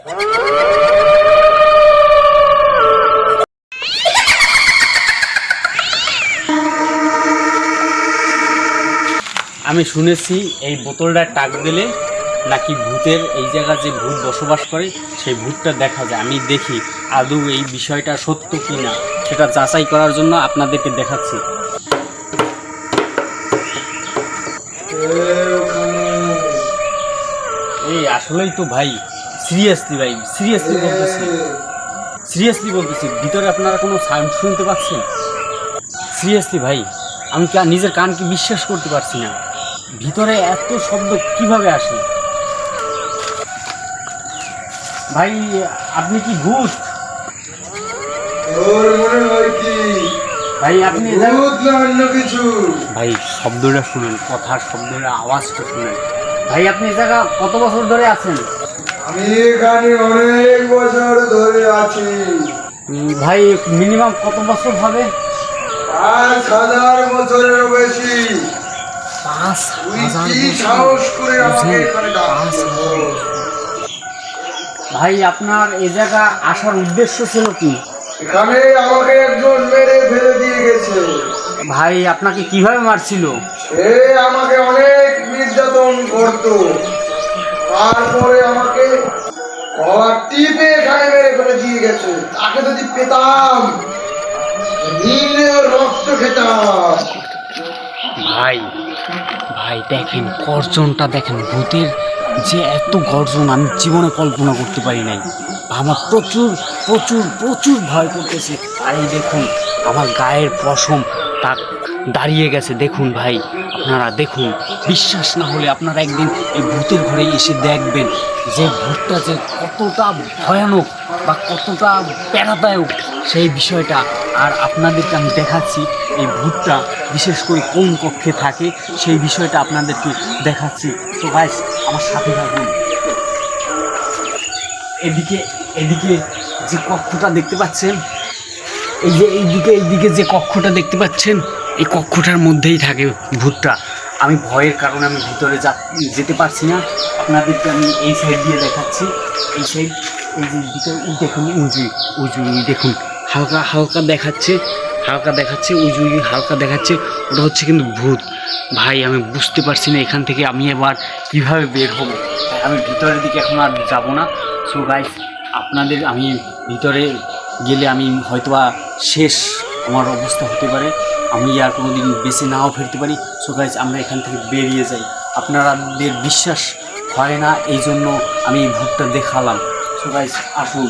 আমি শুনেছি এই বোতলটা টাক দিলে নাকি ভূতের এই জায়গা যে ভূত বসবাস করে, সেই ভূতটা দেখা যায়। আমি দেখি, আদৌ এই বিষয়টা সত্য কি না সেটা যাচাই করার জন্য আপনাদেরকে দেখাচ্ছি। এই, আসলেই তো ভাই সিরিয়াসলি ভাই সিরিয়াসলি বলতেছি। সিরিয়াসলি বলতেছি ভিতরে আপনারা কোনো সাউন্ড শুনতে পাচ্ছেন? সিরিয়াসলি ভাই আমি কি নিজের কানকে বিশ্বাস করতে পারছি না। ভিতরে এত শব্দ কীভাবে আসে? ভাই আপনি কি ভূত? ভাই আপনি অন্য কিছু? ভাই শব্দটা শুনেন কথার শব্দটা আওয়াজটা শুনেন। ভাই আপনি এ জায়গা কত বছর ধরে আছেন? আমি এখানে অনেক বছর ধরে আছি। ভাই মিনিমাম কত বছর হবে? পাঁচ হাজার বছরেরও বেশি। পাঁচ। সাহস করে আমাকে এখানে। ভাই আপনার এ জায়গা আসার উদ্দেশ্য ছিল কি? এখানে আমাকে একজন মেরে ফেলে দিয়ে গেছে। ভাই আপনাকে কীভাবে মারছিল? সে আমাকে অনেক নির্যাতন করত। তারপরে আমাকে ভাই ভাই, দেখেন, গর্জনটা দেখেন, ভূতের যে এত গর্জন আমি জীবনে কল্পনা করতে পারি নাই। আমার প্রচুর প্রচুর প্রচুর ভয় করতেছে। আর এই দেখুন, আমার গায়ের পশম তা দাঁড়িয়ে গেছে, দেখুন ভাই। আপনারা দেখুন, বিশ্বাস না হলে আপনারা একদিন এই ভূতের ঘরে এসে দেখবেন যে ভূতটা যে কতটা ভয়ানক বা কতটা প্যারাদায়ক। সেই বিষয়টা আর আপনাদেরকে আমি দেখাচ্ছি, এই ভূতটা বিশেষ করে কোন কক্ষে থাকে, সেই বিষয়টা আপনাদেরকে দেখাচ্ছি। তো গাইস আমার সাথে থাকুন। এদিকে এদিকে যে কক্ষটা দেখতে পাচ্ছেন, এই যে এইদিকে এইদিকে যে কক্ষটা দেখতে পাচ্ছেন, এই কক্ষটার মধ্যেই থাকে ভূতটা। আমি ভয়ের কারণে আমি ভিতরে যা যেতে পারছি না। আপনাদেরকে আমি এই সাইড দিয়ে দেখাচ্ছি। এই সাইড এই যে দিকে দেখুন উঁচু উঁচু দেখুন। হালকা হালকা দেখাচ্ছে হালকা দেখাচ্ছে উঁচু হালকা দেখাচ্ছে। ওটা হচ্ছে কিন্তু ভূত। ভাই, আমি বুঝতে পারছি না এখান থেকে আমি এবার কীভাবে বের হব। আমি ভিতরের দিকে এখন আর যাব না। সো গাইস আপনাদের আমি ভিতরে গেলে আমি হয়তোবা শেষ আমার অবস্থা হতে পারে। আমি আর কোনো দিন বেঁচে নাও ফিরতে পারি। সো গাইজ আমরা এখান থেকে বেরিয়ে যাই। আপনারাদের বিশ্বাস হয় না এই জন্য আমি এই ভূতটা দেখালাম। সো গাইজ আসুন।